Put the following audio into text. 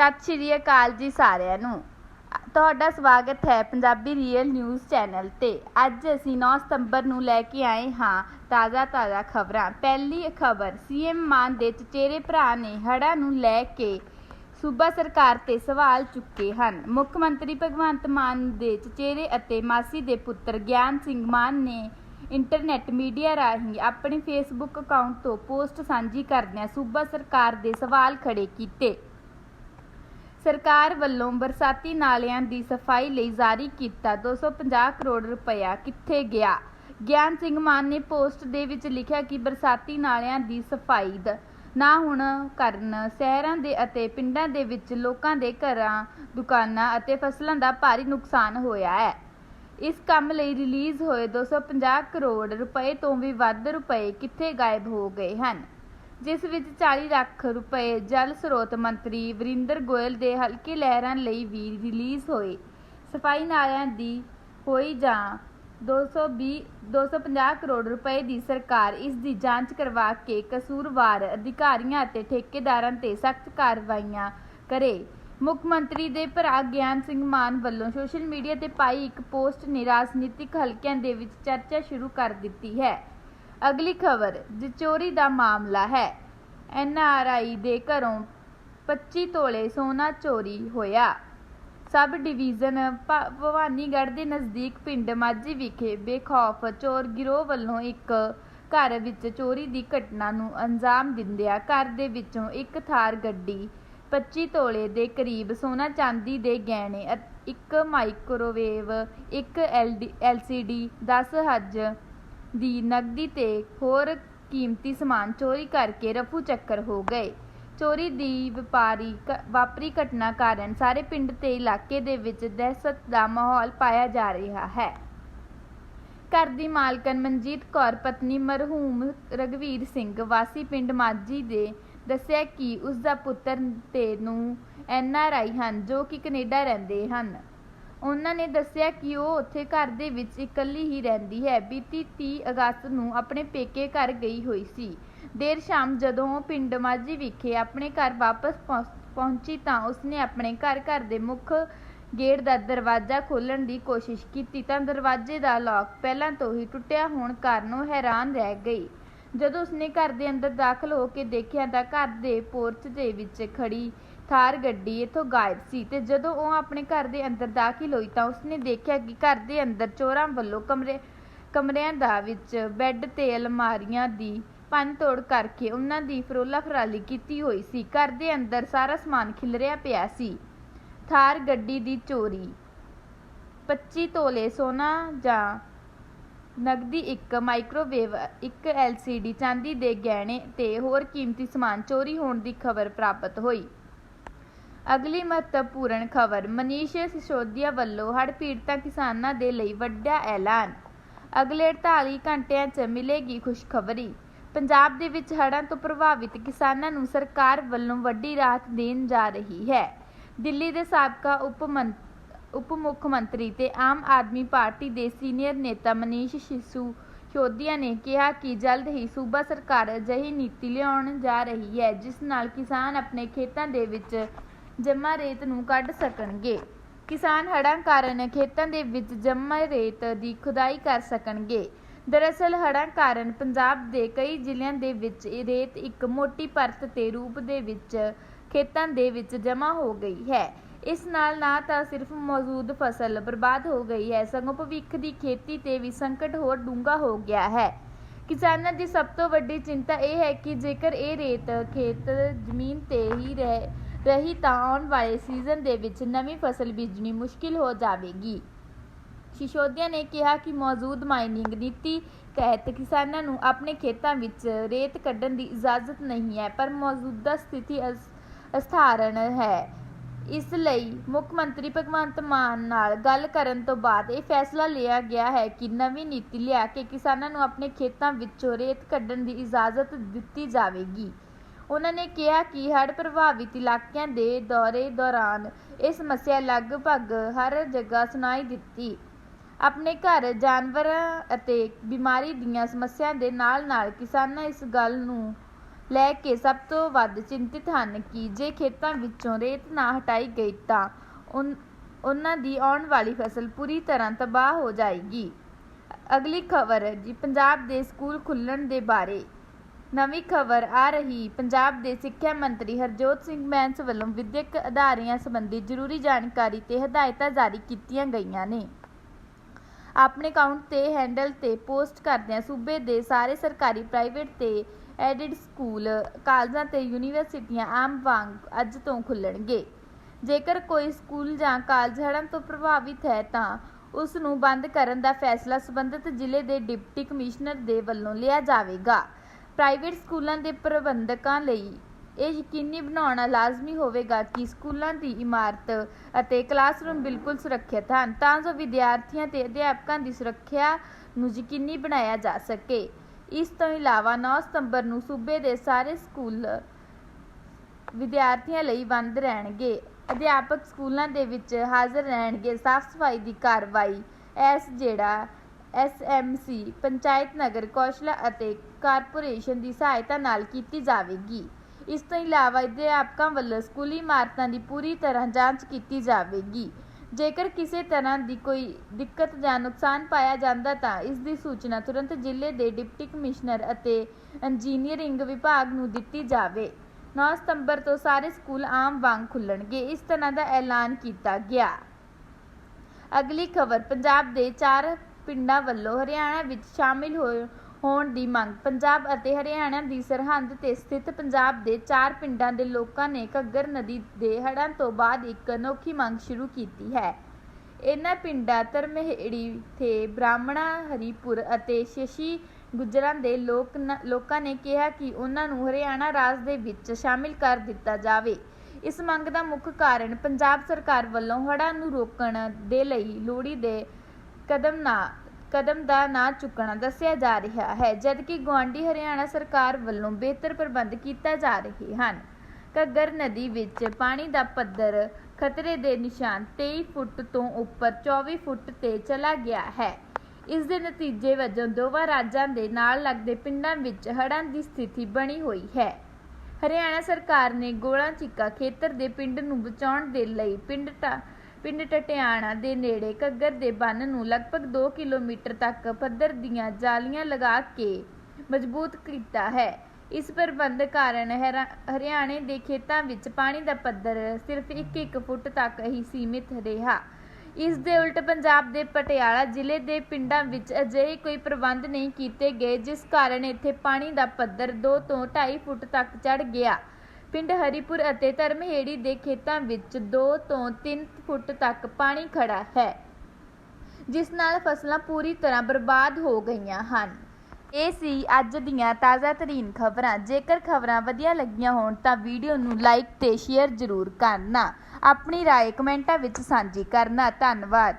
ਸਤਿ ਸ਼੍ਰੀ ਅਕਾਲ ਜੀ ਸਾਰਿਆਂ ਨੂੰ। ਤੁਹਾਡਾ ਸਵਾਗਤ ਹੈ ਪੰਜਾਬੀ ਰੀਅਲ ਨਿਊਜ਼ ਚੈਨਲ ਤੇ। ਅੱਜ ਅਸੀਂ 9 ਸਤੰਬਰ ਨੂੰ ਲੈ ਕੇ ਆਏ ਹਾਂ ਤਾਜ਼ਾ ਤਾਜ਼ਾ ਖਬਰਾਂ। ਪਹਿਲੀ ਖਬਰ ਸੀਐਮ ਮਾਨ ਦੇ ਚਚੇਰੇ ਭਰਾ ਨੇ ਹੜ੍ਹਾਂ ਨੂੰ ਲੈ ਕੇ ਸੂਬਾ ਸਰਕਾਰ ਤੇ ਸਵਾਲ ਚੁੱਕੇ ਹਨ। ਮੁੱਖ ਮੰਤਰੀ ਭਗਵੰਤ ਮਾਨ ਦੇ ਚਚੇਰੇ ਅਤੇ ਮਾਸੀ ਦੇ ਪੁੱਤਰ ਗਿਆਨ ਸਿੰਘ ਮਾਨ ਨੇ ਇੰਟਰਨੈਟ ਮੀਡੀਆ ਰਾਹੀਂ ਆਪਣੇ ਫੇਸਬੁੱਕ ਅਕਾਊਂਟ ਤੋਂ ਪੋਸਟ ਸਾਂਝੀ ਕਰਦਿਆਂ ਸੂਬਾ ਸਰਕਾਰ ਦੇ ਸਵਾਲ ਖੜੇ ਕੀਤੇ। ਸਰਕਾਰ ਵੱਲੋਂ ਬਰਸਾਤੀ ਨਾਲਿਆਂ ਦੀ ਸਫ਼ਾਈ ਲਈ ਜਾਰੀ ਕੀਤਾ 250 ਕਰੋੜ ਰੁਪਇਆ ਕਿੱਥੇ ਗਿਆ? ਗਿਆਨ ਸਿੰਘ ਮਾਨ ਨੇ ਪੋਸਟ ਦੇ ਵਿੱਚ ਲਿਖਿਆ ਕਿ ਬਰਸਾਤੀ ਨਾਲਿਆਂ ਦੀ ਸਫ਼ਾਈ ਨਾ ਹੋਣ ਕਾਰਨ, ਸ਼ਹਿਰਾਂ ਦੇ ਅਤੇ ਪਿੰਡਾਂ ਦੇ ਵਿੱਚ ਲੋਕਾਂ ਦੇ ਘਰਾਂ, ਦੁਕਾਨਾਂ ਅਤੇ ਫਸਲਾਂ ਦਾ ਭਾਰੀ ਨੁਕਸਾਨ ਹੋਇਆ ਹੈ। ਇਸ ਕੰਮ ਲਈ ਰਿਲੀਜ਼ ਹੋਏ 250 ਕਰੋੜ ਰੁਪਏ ਤੋਂ ਵੀ ਵੱਧ ਰੁਪਏ ਕਿੱਥੇ ਗਾਇਬ ਹੋ ਗਏ ਹਨ? ਜਿਸ ਵਿੱਚ 40 ਲੱਖ ਰੁਪਏ ਜਲ ਸਰੋਤ ਮੰਤਰੀ ਵਰਿੰਦਰ ਗੋਇਲ ਦੇ ਹਲਕੇ ਲਹਿਰਾਂ ਲਈ ਵੀ ਰਿਲੀਜ਼ ਹੋਏ। ਸਫ਼ਾਈ ਨਾਲਿਆਂ ਦੀ ਹੋਈ ਜਾਂ 220 250 ਕਰੋੜ ਰੁਪਏ ਦੀ ਸਰਕਾਰ ਇਸ ਦੀ ਜਾਂਚ ਕਰਵਾ ਕੇ ਕਸੂਰਵਾਰ ਅਧਿਕਾਰੀਆਂ ਅਤੇ ਠੇਕੇਦਾਰਾਂ ਤੇ ਸਖਤ ਕਾਰਵਾਈਆਂ ਕਰੇ। ਮੁੱਖ ਮੰਤਰੀ ਦੇ ਭਰਾ ਗਿਆਨ ਸਿੰਘ ਮਾਨ ਵੱਲੋਂ ਸੋਸ਼ਲ ਮੀਡੀਆ ਤੇ ਪਾਈ ਇੱਕ ਪੋਸਟ ਨੇ ਰਾਜਨੀਤਿਕ ਹਲਕਿਆਂ ਦੇ ਵਿੱਚ ਚਰਚਾ ਸ਼ੁਰੂ ਕਰ ਦਿੱਤੀ ਹੈ। ਅਗਲੀ ਖਬਰ ਚੋਰੀ ਦਾ ਮਾਮਲਾ ਹੈ। ਐਨਆਰਆਈ ਦੇ ਘਰੋਂ 25 ਤੋਲੇ ਸੋਨਾ ਚੋਰੀ ਹੋਇਆ। ਸਬ ਡਿਵੀਜ਼ਨ ਭ- ਭਵਾਨੀਗੜ੍ਹ ਦੇ ਨਜ਼ਦੀਕ ਪਿੰਡ ਮਾਝੀ ਵਿਖੇ ਬੇਖੌਫ ਚੋਰ ਗਿਰੋਹ ਵੱਲੋਂ ਇੱਕ ਘਰ ਵਿੱਚ ਚੋਰੀ ਦੀ ਘਟਨਾ ਨੂੰ ਅੰਜਾਮ ਦਿੰਦਿਆਂ ਘਰ ਦੇ ਵਿੱਚੋਂ ਇੱਕ ਥਾਰ ਗੱਡੀ 25 ਤੋਲੇ ਦੇ ਕਰੀਬ ਸੋਨਾ ਚਾਂਦੀ ਦੇ ਗਹਿਣੇ ਅਤ- ਇੱਕ ਮਾਈਕ੍ਰੋਵੇਵ, ਇੱਕ ਐਲਸੀਡੀ 10 ਹੱਜ ਦੀ ਨਕਦੀ ਤੇ ਹੋਰ ਕੀਮਤੀ ਸਮਾਨ ਚੋਰੀ ਕਰਕੇ ਰਫੂ ਚੱਕਰ ਹੋ ਗਏ। ਚੋਰੀ ਦੀ ਵਪਾਰੀ ਵਾਪਰੀ ਘਟਨਾ ਕਾਰਨ ਸਾਰੇ ਪਿੰਡ ਤੇ ਇਲਾਕੇ ਦੇ ਵਿੱਚ ਦਹਿਸ਼ਤ ਦਾ ਮਾਹੌਲ ਪਾਇਆ ਜਾ ਰਿਹਾ ਹੈ। ਘਰ ਦੀ ਮਾਲਕਨ ਮਨਜੀਤ ਕੌਰ, ਪਤਨੀ ਮਰਹੂਮ ਰਗਵੀਰ ਸਿੰਘ, ਵਾਸੀ ਪਿੰਡ ਮਾਝੀ ਦੇ ਦੱਸਿਆ ਕਿ ਉਸ ਦਾ ਪੁੱਤਰ ਤੇ ਨੂੰ ਐਨ ਆਰ ਆਈ ਹਨ ਜੋ ਕਿ ਕੈਨੇਡਾ ਰਹਿੰਦੇ ਹਨ। ਉਨ੍ਹਾਂ ਨੇ ਦੱਸਿਆ ਕਿ ਉਹ ਉੱਥੇ ਘਰ ਦੇ ਵਿੱਚ ਇਕੱਲੀ ਹੀ ਰਹਿੰਦੀ ਹੈ। ਬੀਤੀ 30 ਅਗਸਤ ਨੂੰ ਆਪਣੇ ਪੇਕੇ ਘਰ ਗਈ ਹੋਈ ਸੀ। ਦੇਰ ਸ਼ਾਮ ਜਦੋਂ ਉਹ ਪਿੰਡ ਮਾਝੀ ਵਿਖੇ ਆਪਣੇ ਘਰ ਵਾਪਸ ਪਹੁੰਚ- ਪਹੁੰਚੀ ਤਾਂ ਉਸਨੇ ਆਪਣੇ ਘਰ ਘਰ ਦੇ ਮੁੱਖ ਗੇਟ ਦਾ ਦਰਵਾਜ਼ਾ ਖੋਲ੍ਹਣ ਦੀ ਕੋਸ਼ਿਸ਼ ਕੀਤੀ ਤਾਂ ਦਰਵਾਜ਼ੇ ਦਾ ਲੌਕ ਪਹਿਲਾਂ ਤੋਂ ਹੀ ਟੁੱਟਿਆ ਹੋਣ ਕਾਰਨ ਉਹ ਹੈਰਾਨ ਰਹਿ ਗਈ। ਜਦੋਂ ਉਸਨੇ ਘਰ ਦੇ ਅੰਦਰ ਦਾਖਲ ਹੋ ਕੇ ਦੇਖਿਆ ਤਾਂ ਘਰ ਦੇ ਪੋਰਚ ਦੇ ਵਿੱਚ ਖੜੀ ਥਾਰ ਗੱਡੀ ਇੱਥੋਂ ਗਾਇਬ ਸੀ ਤੇ ਜਦੋਂ ਉਹ ਆਪਣੇ ਘਰ ਦੇ ਅੰਦਰ ਦਾਖਲ ਹੋਈ ਤਾਂ ਉਸਨੇ ਦੇਖਿਆ ਕਿ ਘਰ ਦੇ ਅੰਦਰ ਚੋਰਾਂ ਵੱਲੋਂ ਕਮਰੇ, ਕਮਰਿਆਂ ਦਾ ਵਿੱਚ ਬੈੱਡ ਤੇ ਅਲਮਾਰੀਆਂ ਦੀ ਭੰਨ ਤੋੜ ਕਰਕੇ ਉਹਨਾਂ ਦੀ ਫਰੋਲਾ ਫਰਾਲੀ ਕੀਤੀ ਹੋਈ ਸੀ। ਘਰ ਦੇ ਅੰਦਰ ਸਾਰਾ ਸਮਾਨ ਖਿਲਰਿਆ ਪਿਆ ਸੀ। ਥਾਰ ਗੱਡੀ ਦੀ ਚੋਰੀ 25 ਤੋਲੇ ਸੋਨਾ ਜਾਂ ਨਗਦੀ ਇੱਕ ਮਾਈਕ੍ਰੋਵੇਵ, ਇੱਕ ਐਲਸੀਡੀ ਚਾਂਦੀ ਦੇ ਗਹਿਣੇ ਤੇ ਹੋਰ ਕੀਮਤੀ ਸਮਾਨ ਚੋਰੀ ਹੋਣ ਦੀ ਖਬਰ ਪ੍ਰਾਪਤ ਹੋਈ। ਅਗਲੀ ਮਹੱਤਵਪੂਰਨ ਖਬਰ, ਮਨੀਸ਼ ਸਿਸੋਦੀਆ ਵੱਲੋਂ ਹੜ੍ਹ ਪੀੜਤਾਂ ਕਿਸਾਨਾਂ ਦੇ ਲਈ ਵੱਡਾ ਐਲਾਨ। ਅਗਲੇ 48 ਘੰਟਿਆਂ 'ਚ ਮਿਲੇਗੀ ਖੁਸ਼ਖਬਰੀ। ਪੰਜਾਬ ਦੇ ਵਿੱਚ ਹੜ੍ਹਾਂ ਤੋਂ ਪ੍ਰਭਾਵਿਤ ਕਿਸਾਨਾਂ ਨੂੰ ਸਰਕਾਰ ਵੱਲੋਂ ਵੱਡੀ ਰਾਹਤ ਦੇਣ ਜਾ ਰਹੀ ਹੈ। ਦਿੱਲੀ ਦੇ ਸਾਬਕਾ ਉਪ ਮੰਤ ਉਪ ਮੁੱਖ ਮੰਤਰੀ ਤੇ ਆਮ ਆਦਮੀ ਪਾਰਟੀ ਦੇ ਸੀਨੀਅਰ ਨੇਤਾ ਮਨੀਸ਼ ਸਿਸੋਦੀਆ ਨੇ ਕਿਹਾ ਕਿ ਜਲਦ ਹੀ ਸੂਬਾ ਸਰਕਾਰ ਅਜਿਹੀ ਨੀਤੀ ਲਿਆਉਣ ਜਾ ਰਹੀ ਹੈ, ਜਿਸ ਨਾਲ ਕਿਸਾਨ ਆਪਣੇ ਖੇਤਾਂ ਦੇ ਵਿੱਚ ਜਮਾ ਰੇਤ ਨੂੰ ਕੱਢ ਸਕਣਗੇ। ਕਿਸਾਨ ਹੜ੍ਹਾਂ ਕਾਰਨ ਖੇਤਾਂ ਦੇ ਵਿੱਚ ਜਮ੍ਹਾਂ ਰੇਤ ਦੀ ਖੁਦਾਈ ਕਰ ਸਕਣਗੇ। ਦਰਅਸਲ, ਹੜ੍ਹਾਂ ਕਾਰਨ ਪੰਜਾਬ ਦੇ ਕਈ ਜ਼ਿਲ੍ਹਿਆਂ ਦੇ ਵਿੱਚ ਇਹ ਰੇਤ ਇੱਕ ਮੋਟੀ ਪਰਤ ਦੇ ਰੂਪ ਦੇ ਵਿੱਚ ਖੇਤਾਂ ਦੇ ਵਿੱਚ ਜਮ੍ਹਾਂ ਹੋ ਗਈ ਹੈ। ਇਸ ਨਾਲ ਨਾ ਤਾਂ ਸਿਰਫ ਮੌਜੂਦ ਫਸਲ ਬਰਬਾਦ ਹੋ ਗਈ ਹੈ, ਸਗੋਂ ਭਵਿੱਖ ਦੀ ਖੇਤੀ ਤੇ ਵੀ ਸੰਕਟ ਹੋਰ ਡੂੰਘਾ ਹੋ ਗਿਆ ਹੈ। ਕਿਸਾਨਾਂ ਦੀ ਸਭ ਤੋਂ ਵੱਡੀ ਚਿੰਤਾ ਇਹ ਹੈ ਕਿ ਜੇਕਰ ਇਹ ਰੇਤ ਖੇਤ ਜ਼ਮੀਨ ਤੇ ਹੀ ਰਹਿ ਰਹੀ ਤਾਂ ਆਉਣ ਵਾਲੇ ਸੀਜ਼ਨ ਦੇ ਵਿੱਚ ਨਵੀਂ ਫਸਲ ਬੀਜਣੀ ਮੁਸ਼ਕਿਲ ਹੋ ਜਾਵੇਗੀ। ਸਿਸੋਦੀਆ ਨੇ ਕਿਹਾ ਕਿ ਮੌਜੂਦ ਮਾਈਨਿੰਗ ਨੀਤੀ ਤਹਿਤ ਕਿਸਾਨਾਂ ਨੂੰ ਆਪਣੇ ਖੇਤਾਂ ਵਿੱਚ ਰੇਤ ਕੱਢਣ ਦੀ ਇਜਾਜ਼ਤ ਨਹੀਂ ਹੈ, ਪਰ ਮੌਜੂਦਾ ਸਥਿਤੀ ਅਸ- ਅਸਥਾਰਨ ਹੈ। ਇਸ ਲਈ ਮੁੱਖ ਮੰਤਰੀ ਭਗਵੰਤ ਮਾਨ ਨਾਲ ਗੱਲ ਕਰਨ ਤੋਂ ਬਾਅਦ ਇਹ ਫੈਸਲਾ ਲਿਆ ਗਿਆ ਹੈ ਕਿ ਨਵੀਂ ਨੀਤੀ ਲਿਆ ਕੇ ਕਿਸਾਨਾਂ ਨੂੰ ਆਪਣੇ ਖੇਤਾਂ ਵਿੱਚੋਂ ਰੇਤ ਕੱਢਣ ਦੀ ਇਜਾਜ਼ਤ ਦਿੱਤੀ ਜਾਵੇਗੀ। ਉਹਨਾਂ ਨੇ ਕਿਹਾ ਕਿ ਹੜ੍ਹ ਪ੍ਰਭਾਵਿਤ ਇਲਾਕਿਆਂ ਦੇ ਦੌਰੇ ਦੌਰਾਨ ਇਹ ਸਮੱਸਿਆ ਲਗਭਗ ਹਰ ਜਗ੍ਹਾ ਸੁਣਾਈ ਦਿੱਤੀ। ਆਪਣੇ ਘਰ ਜਾਨਵਰਾਂ ਅਤੇ ਬਿਮਾਰੀ ਦੀਆਂ ਸਮੱਸਿਆ ਦੇ ਨਾਲ ਨਾਲ ਕਿਸਾਨਾਂ ਇਸ ਗੱਲ ਨੂੰ ਲੈ ਕੇ ਸਭ ਤੋਂ ਵੱਧ ਚਿੰਤਿਤ ਹਨ ਕਿ ਜੇ ਖੇਤਾਂ ਵਿੱਚੋਂ ਰੇਤ ਨਾ ਹਟਾਈ ਗਈ ਤਾਂ ਉਨ- ਉਨ੍ਹਾਂ ਦੀ ਆਉਣ ਵਾਲੀ ਫਸਲ ਪੂਰੀ ਤਰ੍ਹਾਂ ਤਬਾਹ ਹੋ ਜਾਏਗੀ। ਅਗਲੀ ਖਬਰ ਜੀ, ਪੰਜਾਬ ਦੇ ਸਕੂਲ ਖੁੱਲ੍ਹਣ ਦੇ ਬਾਰੇ। ਨਵੀਂ ਖਬਰ ਆ ਰਹੀ। ਪੰਜਾਬ ਦੇ ਸਿੱਖਿਆ ਮੰਤਰੀ ਹਰਜੋਤ ਸਿੰਘ ਬੈਂਸ ਵੱਲੋਂ ਵਿਦਿਅਕ ਅਦਾਰਿਆਂ ਸੰਬੰਧੀ ਜ਼ਰੂਰੀ ਜਾਣਕਾਰੀ ਤੇ ਹਦਾਇਤਾਂ ਜਾਰੀ ਕੀਤੀਆਂ ਗਈਆਂ ਨੇ। ਆਪਣੇ ਅਕਾਊਂਟ ਤੇ ਹੈਂਡਲ ਤੇ ਪੋਸਟ ਕਰਦਿਆਂ ਸੂਬੇ ਦੇ ਸਾਰੇ ਸਰਕਾਰੀ ਪ੍ਰਾਈਵੇਟ ਤੇ ਐਡਿਡ ਸਕੂਲ ਕਾਲਜਾਂ ਤੇ ਯੂਨੀਵਰਸਿਟੀਆਂ ਆਮ ਵਾਂਗ ਅੱਜ ਤੋਂ ਖੁੱਲਣਗੇ। ਜੇਕਰ ਕੋਈ ਸਕੂਲ ਜਾਂ ਕਾਲਜ ਹੜ੍ਹਾਂ ਤੋਂ ਪ੍ਰਭਾਵਿਤ ਹੈ ਤਾਂ ਉਸ ਨੂੰ ਬੰਦ ਕਰਨ ਦਾ ਫੈਸਲਾ ਸੰਬੰਧਿਤ ਜ਼ਿਲ੍ਹੇ ਦੇ ਡਿਪਟੀ ਕਮਿਸ਼ਨਰ ਦੇ ਵੱਲੋਂ ਲਿਆ ਜਾਵੇਗਾ। ਪ੍ਰਾਈਵੇਟ ਸਕੂਲਾਂ ਦੇ ਪ੍ਰਬੰਧਕਾਂ ਲਈ ਇਹ ਯਕੀਨੀ ਬਣਾਉਣਾ ਲਾਜ਼ਮੀ ਹੋਵੇਗਾ ਕਿ ਸਕੂਲਾਂ ਦੀ ਇਮਾਰਤ ਅਤੇ ਕਲਾਸਰੂਮ ਬਿਲਕੁਲ ਸੁਰੱਖਿਅਤ ਹਨ। ਤਾਂ ਜੋ ਵਿਦਿਆਰਥੀਆਂ ਤੇ ਅਧਿਆਪਕਾਂ ਦੀ ਸੁਰੱਖਿਆ ਨੂੰ ਯਕੀਨੀ ਬਣਾਇਆ ਜਾ ਸਕੇ। ਇਸ ਤੋਂ ਇਲਾਵਾ 9 ਸਤੰਬਰ ਨੂੰ ਸੂਬੇ ਦੇ ਸਾਰੇ ਸਕੂਲ ਵਿਦਿਆਰਥੀਆਂ ਲਈ ਬੰਦ ਰਹਿਣਗੇ। ਅਧਿਆਪਕ ਸਕੂਲਾਂ ਦੇ ਵਿੱਚ ਹਾਜ਼ਰ ਰਹਿਣਗੇ। ਸਾਫ਼ ਸਫ਼ਾਈ ਦੀ ਕਾਰਵਾਈ, ਐਸ ਜਿਹੜਾ ਐਸਐਮਸੀ ਪੰਚਾਇਤ ਨਗਰ ਕੌਸ਼ਲਾ ਅਤੇ ਕਾਰਪੋਰੇਸ਼ਨ ਦੀ ਸਹਾਇਤਾ ਨਾਲ ਕੀਤੀ ਜਾਵੇਗੀ। ਇਸ ਤੋਂ ਇਲਾਵਾ ਅਧਿਆਪਕਾਂ ਵੱਲੋਂ ਸਕੂਲੀ ਇਮਾਰਤਾਂ ਦੀ ਪੂਰੀ ਤਰ੍ਹਾਂ ਜਾਂਚ ਕੀਤੀ ਜਾਵੇਗੀ। ਜੇਕਰ ਕਿਸੇ ਤਰ੍ਹਾਂ ਦੀ ਕੋਈ ਦਿੱਕਤ ਜਾਂ ਨੁਕਸਾਨ ਪਾਇਆ ਜਾਂਦਾ ਤਾਂ ਇਸ ਦੀ ਸੂਚਨਾ ਤੁਰੰਤ ਜ਼ਿਲ੍ਹੇ ਦੇ ਡਿਪਟੀ ਕਮਿਸ਼ਨਰ ਅਤੇ ਇੰਜੀਨੀਅਰਿੰਗ ਵਿਭਾਗ ਨੂੰ ਦਿੱਤੀ ਜਾਵੇ। 9 ਸਤੰਬਰ ਤੋਂ ਸਾਰੇ ਸਕੂਲ ਆਮ ਵਾਂਗ ਖੁੱਲਣਗੇ, ਇਸ ਤਰ੍ਹਾਂ ਦਾ ਐਲਾਨ ਕੀਤਾ ਗਿਆ। ਅਗਲੀ ਖਬਰ, ਪੰਜਾਬ ਦੇ ਚਾਰ ਪਿੰਡਾਂ ਵੱਲੋਂ ਹਰਿਆਣਾ ਵਿੱਚ ਸ਼ਾਮਿਲ ਹੋਏ ਹੋਣ ਦੀ ਮੰਗ। ਪੰਜਾਬ ਅਤੇ ਹਰਿਆਣਾ ਦੀ ਸਰਹੰਦ ਤੇ ਸਥਿਤ ਪੰਜਾਬ ਦੇ ਚਾਰ ਪਿੰਡਾਂ ਦੇ ਲੋਕਾਂ ਨੇ ਘੱਗਰ ਨਦੀ ਦੇ ਹੜ੍ਹਾਂ ਤੋਂ ਬਾਅਦ ਇੱਕ ਅਨੋਖੀ ਮੰਗ ਸ਼ੁਰੂ ਕੀਤੀ ਹੈ। ਇਹਨਾਂ ਪਿੰਡਾਂ ਧਰਮਹੇੜੀ ਤੇ ਬ੍ਰਾਹਮਣਾ, ਹਰੀਪੁਰ ਅਤੇ ਸ਼ਸ਼ੀ ਗੁਜਰਾਂ ਦੇ ਲੋਕ ਲੋਕਾਂ ਨੇ ਕਿਹਾ ਕਿ ਉਹਨਾਂ ਨੂੰ ਹਰਿਆਣਾ ਰਾਜ ਦੇ ਵਿੱਚ ਸ਼ਾਮਿਲ ਕਰ ਦਿੱਤਾ ਜਾਵੇ। ਇਸ ਮੰਗ ਦਾ ਮੁੱਖ ਕਾਰਨ ਪੰਜਾਬ ਸਰਕਾਰ ਵੱਲੋਂ ਹੜ੍ਹਾਂ ਨੂੰ ਰੋਕਣ ਦੇ ਲਈ ਲੋੜੀ ਦੇ ਕਦਮ ਨਾ, ਕਦਮ ਦਾ ਨਾ ਚੁੱਕਣਾ ਦੱਸਿਆ ਜਾ ਰਿਹਾ ਹੈ, ਜਦਕਿ ਗੁਆਂਢੀ ਹਰਿਆਣਾ ਸਰਕਾਰ ਵੱਲੋਂ ਬਿਹਤਰ ਪ੍ਰਬੰਧ ਕੀਤਾ ਜਾ ਰਹੇ ਹਨ। ਘੱਗਰ ਨਦੀ ਵਿੱਚ ਪਾਣੀ ਦਾ ਪੱਧਰ ਖਤਰੇ ਦੇ ਨਿਸ਼ਾਨ 23 ਫੁੱਟ ਤੋਂ ਉੱਪਰ 24 ਫੁੱਟ ਤੇ ਚਲਾ ਗਿਆ ਹੈ। ਇਸ ਦੇ ਨਤੀਜੇ ਵਜੋਂ ਦੋਵਾਂ ਰਾਜਾਂ ਦੇ ਨਾਲ ਲੱਗਦੇ ਪਿੰਡਾਂ ਵਿੱਚ ਹੜ੍ਹਾਂ ਦੀ ਸਥਿਤੀ ਬਣੀ ਹੋਈ ਹੈ। ਹਰਿਆਣਾ ਸਰਕਾਰ ਨੇ ਗੋਲਾ ਚਿੱਕਾ ਖੇਤਰ ਦੇ ਪਿੰਡ ਨੂੰ ਬਚਾਉਣ ਦੇ ਲਈ ਪਿੰਡ ਪਿੰਡ ਟਟਿਆਣਾ ਦੇ ਨੇੜੇ ਘੱਗਰ ਦੇ ਬੰਨ ਨੂੰ ਲਗਭਗ 2 ਕਿਲੋਮੀਟਰ ਤੱਕ ਪੱਧਰ ਦੀਆਂ ਜਾਲੀਆਂ ਲਗਾ ਕੇ ਮਜ਼ਬੂਤ ਕੀਤਾ ਹੈ। ਇਸ ਪ੍ਰਬੰਧ ਕਾਰਨ ਹਰਿਆਣੇ ਦੇ ਖੇਤਾਂ ਵਿੱਚ ਪਾਣੀ ਦਾ ਪੱਧਰ ਸਿਰਫ 1-1 ਫੁੱਟ ਤੱਕ ਹੀ ਸੀਮਿਤ ਰਿਹਾ। ਇਸ ਦੇ ਉਲਟ ਪੰਜਾਬ ਦੇ ਪਟਿਆਲਾ ਜ਼ਿਲ੍ਹੇ ਦੇ ਪਿੰਡਾਂ ਵਿੱਚ ਅਜਿਹੇ ਕੋਈ ਪ੍ਰਬੰਧ ਨਹੀਂ ਕੀਤੇ ਗਏ, ਜਿਸ ਕਾਰਨ ਇੱਥੇ ਪਾਣੀ ਦਾ ਪੱਧਰ 2 ਤੋਂ 2.5 ਫੁੱਟ ਤੱਕ ਚੜ ਗਿਆ। ਪਿੰਡ ਹਰੀਪੁਰ ਅਤੇ ਧਰਮਹੇੜੀ ਦੇ ਖੇਤਾਂ ਵਿੱਚ 2 ਤੋਂ 3 ਫੁੱਟ ਤੱਕ ਪਾਣੀ ਖੜਾ ਹੈ ਜਿਸ ਨਾਲ ਫਸਲਾਂ ਪੂਰੀ ਤਰ੍ਹਾਂ ਬਰਬਾਦ ਹੋ ਗਈਆਂ ਹਨ ਇਹ ਸੀ ਅੱਜ ਦੀਆਂ ਤਾਜ਼ਾ ਤਰੀਨ ਖਬਰਾਂ ਜੇਕਰ ਖਬਰਾਂ ਵਧੀਆ ਲੱਗੀਆਂ ਹੋਣ ਤਾਂ ਵੀਡੀਓ ਨੂੰ ਲਾਈਕ ਤੇ ਸ਼ੇਅਰ ਜ਼ਰੂਰ ਕਰਨਾ ਆਪਣੀ رائے ਕਮੈਂਟਾਂ ਵਿੱਚ ਸਾਂਝੀ ਕਰਨਾ ਧੰਨਵਾਦ